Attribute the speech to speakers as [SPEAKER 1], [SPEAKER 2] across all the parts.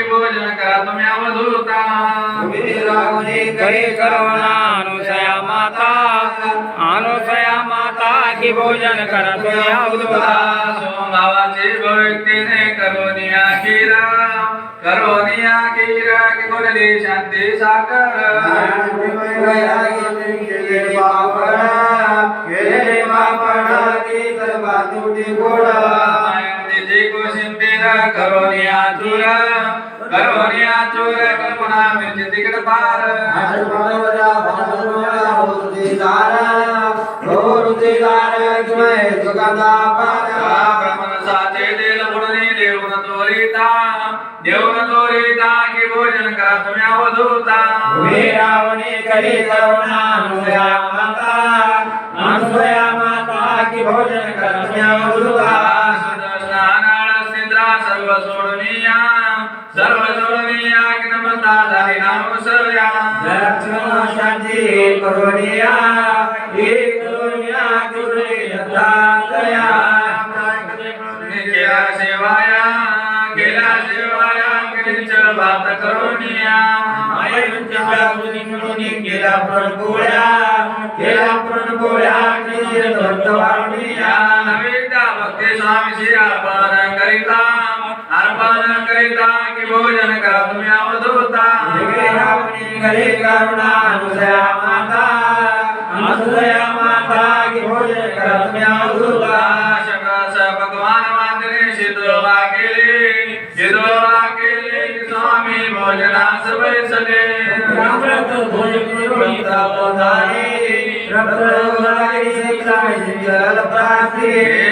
[SPEAKER 1] भोजन करा तुम्ही अवधूता
[SPEAKER 2] करी करुणा अनुसया माता अनुसया माता की भोजन करा तुम्ही अवधूता
[SPEAKER 1] सोमभावाची भक्तीने करोनिया किरा करोनिया किरा की कोणली शांती साकर मायावतीची कोशिंबीर करोनिया चूर करोनिया चूर कल्पना मिरची तिकड पार ब्रह्मणसाचे देल पुढे देऊन तोरिता देऊन तोरिता की भोजन करा तुम्ही अवधूता
[SPEAKER 2] वीरावणी करी करुणा अनुसया माता अनुसया माता की भोजन करा तुम्ही अवधूता शांती करुणिया एक करुणिया गुरुने दत्तात्रया।
[SPEAKER 1] गेला सेवाया गेला सेवाया गिरीच भात करुनिया
[SPEAKER 2] गेला प्रणपोळ्या गेला प्रणपोळ्या नीर दत्तवाणिया
[SPEAKER 1] नवीता भक्ती स्वामीशी अर्पण करिता। अर्पण करिता की भोजन करा तुम्ही अवधूता
[SPEAKER 2] करी करुणा अनुसया माता। अनुसया माता की भोजन करा तुम्ही अवधूता
[SPEAKER 1] शकस भगवान मातेने शीतळा केली। शीतळा केली स्वामी भोजनास बैसले।
[SPEAKER 2] अमृत भोजन करून तपोधारी रत्नोदारी सिद्धाई जल प्राप्ती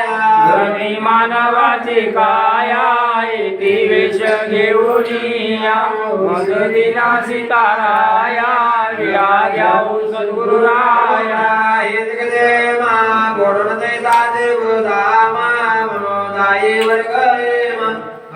[SPEAKER 2] मानवाची काया येथे वेश घेऊनिया मदतीला सीताराया विराग्या ओ सद्गुरुराया देवा बोडून देता देवदामा मनोदायी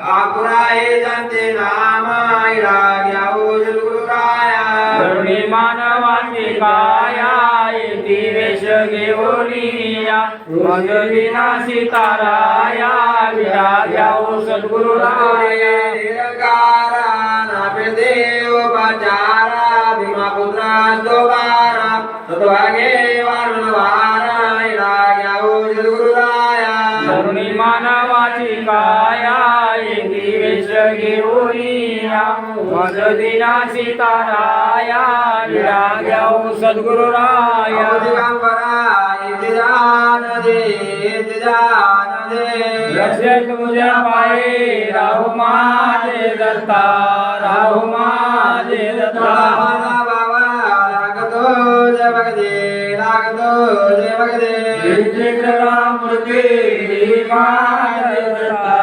[SPEAKER 2] वर्गमा आकुराये जानते नामा इराग्या ओ जलगुरुराया करुणी मानवाची काया येती वेश घेऊनिया मदतीना सीताराया विराग्या ओ सद्गुरुराया निरंकारा नापे देव पाचारा भीमा पुत्रा दोबारा। तत्वागे वारुण घेऊनिया मदतीना सीताराया विराग्या ओ सद्गुरुराया लक्षात तुझ्या पाये राहू माझे दत्ता राहू माझे दत्ता। मूर्ती धीमाय दत्ता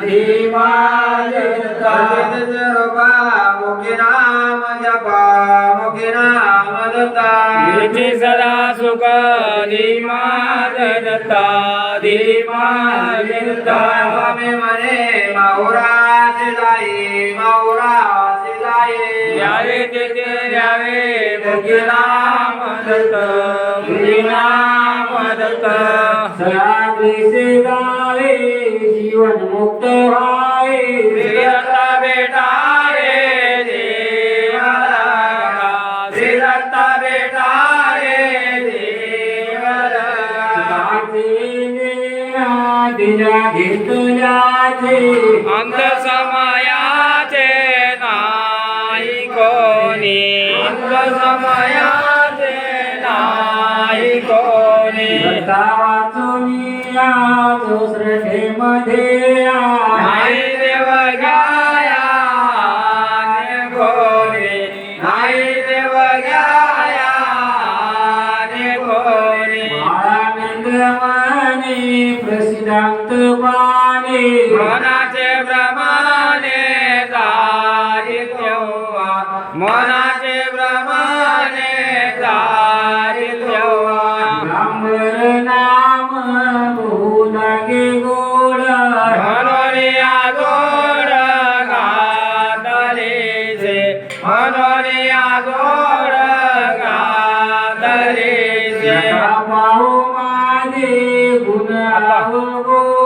[SPEAKER 2] धीमाय दत्ता मुखी नाम जपा मुखी नाम दत्ता सदा सुख धीमाय दत्ता धीमाय दत्ता मे मने माहुरास जाई माहुरास जाई यावे तेथे यावे मुखी नाम दत्त मुखी नाम दत्त। सरात्रीसे गावे जीवन मुक्त व्हावे दिजा घेतल्याचे अंत समायाचे नाही कोणी. अंत समायाचे नाही कोणी.
[SPEAKER 3] वाचून श्रद्धेमध्ये आ.
[SPEAKER 2] नाही देव मनाचे प्रमाणे दारी तेव्हा मनाचे प्रमाणे दारी तेव्हा
[SPEAKER 3] ब्राह्मण नाम बहु लागे गोड
[SPEAKER 2] म्हणून या गोड गादलीचे म्हणून या गोड गादलीचे
[SPEAKER 3] नका पाहू माझे गुण अवगुण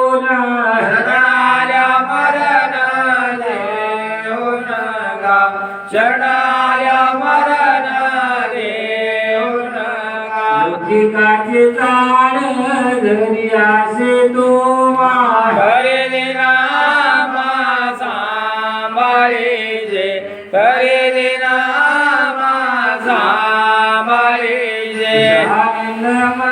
[SPEAKER 3] लौकिकाचे चाळ जरी असे तो
[SPEAKER 2] खरेदी नामा सांभाळीजे
[SPEAKER 3] आनंद